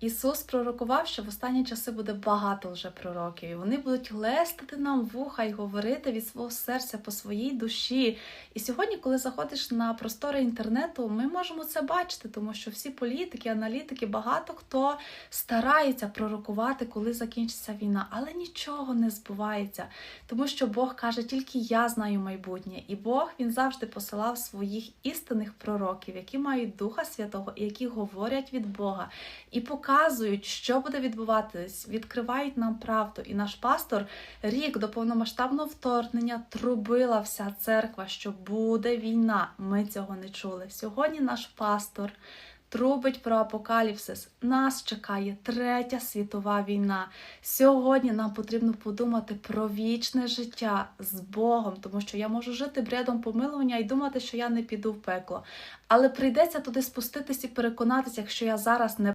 Ісус пророкував, що в останні часи буде багато вже пророків, і вони будуть лестити нам вуха і говорити від свого серця по своїй душі. І сьогодні, коли заходиш на простори інтернету, ми можемо це бачити, тому що всі політики, аналітики, багато хто старається пророкувати, коли закінчиться війна, але нічого не збувається, тому що Бог каже, тільки я знаю майбутнє, і Бог він завжди посилав своїх істинних пророків, які мають Духа Святого і які говорять від Бога. І показують, що буде відбуватись, відкривають нам правду. І наш пастор рік до повномасштабного вторгнення трубила вся церква, що буде війна. Ми цього не чули. Сьогодні наш пастор. Трубить про апокаліпсис. Нас чекає третя світова війна. Сьогодні нам потрібно подумати про вічне життя з Богом, тому що я можу жити бредом помилування і думати, що я не піду в пекло. Але прийдеться туди спуститись і переконатися, якщо я зараз не